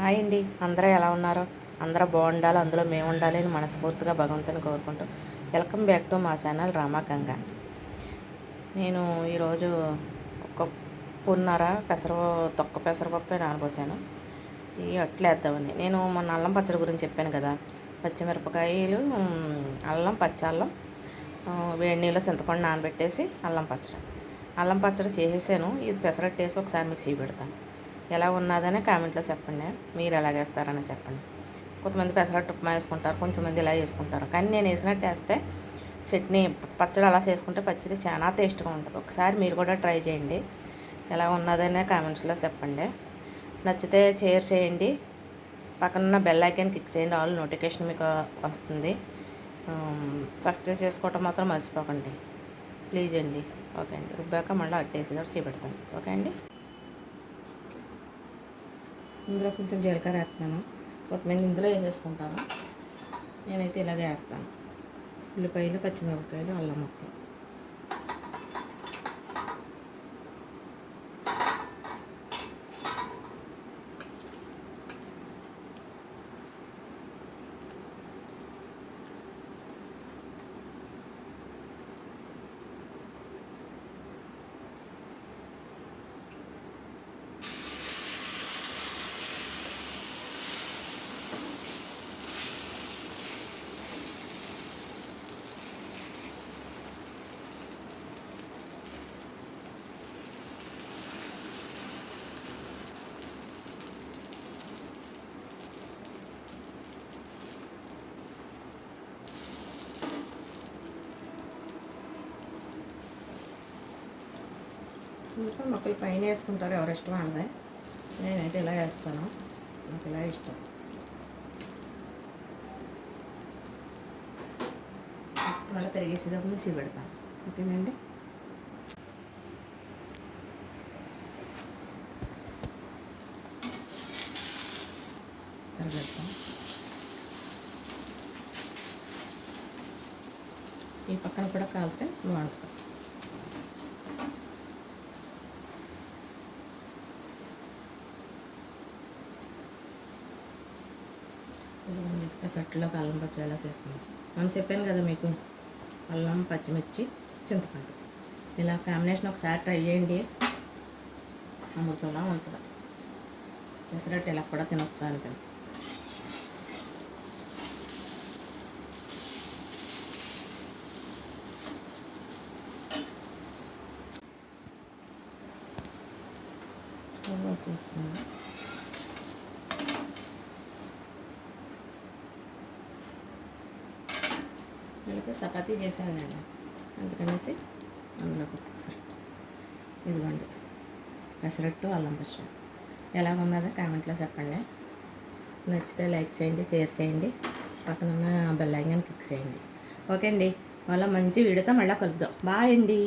Hi అండి అందరూ ఎలా ఉన్నారో? అందరూ బాగుండాలి. అందులో మేము ఉండాలి అని మనస్ఫూర్తిగా భగవంతుని కోరుకుంటూ వెల్కమ్ బ్యాక్ టు మా ఛానల్ రామాగంగ నేను ఈరోజు ఒక పున్నర పెసర తొక్క పెసరపప్పే నానబోసాను. ఈ అట్లేద్దామని నేను మొన్న అల్లం పచ్చడి గురించి చెప్పాను కదా. పచ్చిమిరపకాయలు అల్లం పచ్చల్లం వేడి నీళ్ళు చింతపండు నానబెట్టేసి అల్లం పచ్చడి. అల్లం పచ్చడి చేసేసాను. ఇది పెసరట్టేసి ఒకసారి మిక్సీ పెడతాను. ఎలా ఉన్నదనే కామెంట్లో చెప్పండి. మీరు ఎలా వేస్తారని చెప్పండి. కొంతమంది పెసరట్టు ఉప్మా వేసుకుంటారు కొంతమంది ఇలా వేసుకుంటారు. కానీ నేను వేసినట్టు వేస్తే చట్నీ పచ్చడి అలా చేసుకుంటే పచ్చడి చాలా టేస్ట్గా ఉంటుంది. ఒకసారి మీరు కూడా ట్రై చేయండి. ఎలా ఉన్నదనే కామెంట్స్లో చెప్పండి. నచ్చితే షేర్ చేయండి. పక్కన బెల్ ఐకాన్ క్లిక్ చేయండి. ఆల్ నోటిఫికేషన్ మీకు వస్తుంది. సబ్స్క్రైబ్ చేసుకోవటం మాత్రం మర్చిపోకండి. ప్లీజ్ అండి. ఓకే అండి. రుబ్బాక మళ్ళీ అట్టేసేదారు చూపెడతాను. ఓకే అండి. ఇందులో కొంచెం జీలకర్ర వేస్తున్నాను. కొంతమంది ఇందులో ఏం చేసుకుంటాను నేనైతే ఇలాగే వేస్తాను. ఉల్లిపాయలు పచ్చిమిరపకాయలు అల్లం ముక్కలు. ఇంకా మొక్కలు పైన వేసుకుంటారు ఎవరు ఇష్టం అన్నది నేనైతే ఇలా వేస్తాను. నాకు ఇలా ఇష్టం. మళ్ళీ తిరిగేసేటప్పుడు మిక్సీ పెడతాను ఓకేనండి? తిరగేస్తాం ఈ పక్కన కూడా కాలితే వాడుతాం చట్టులోకి అల్లం పచ్చి ఎలా చేస్తున్నాం మనం చెప్పాను కదా మీకు. అల్లం పచ్చిమిర్చి చింతపండు. ఇలా కాంబినేషన్ ఒకసారి ట్రై చేయండి. అమృతంలా ఉంటుంది. పెసరట్టు ఇలా కూడా తినొచ్చు అనుకుని తీస్తుంది వీళ్ళకి చపాతీ చేశాను నేను. అందుకనేసి అందులోకి ఇదిగోండి. పెసరట్టు అల్లం పచ్చడి ఎలా ఉన్నదో కామెంట్లో చెప్పండి. నచ్చితే లైక్ చేయండి షేర్ చేయండి. పక్కన ఉన్న బెల్ ఐకాన్ క్లిక్ చేయండి. ఓకే అండి. మళ్ళీ మంచి వీడియోతో మళ్ళీ కలుద్దాం. బాయ్ అండి.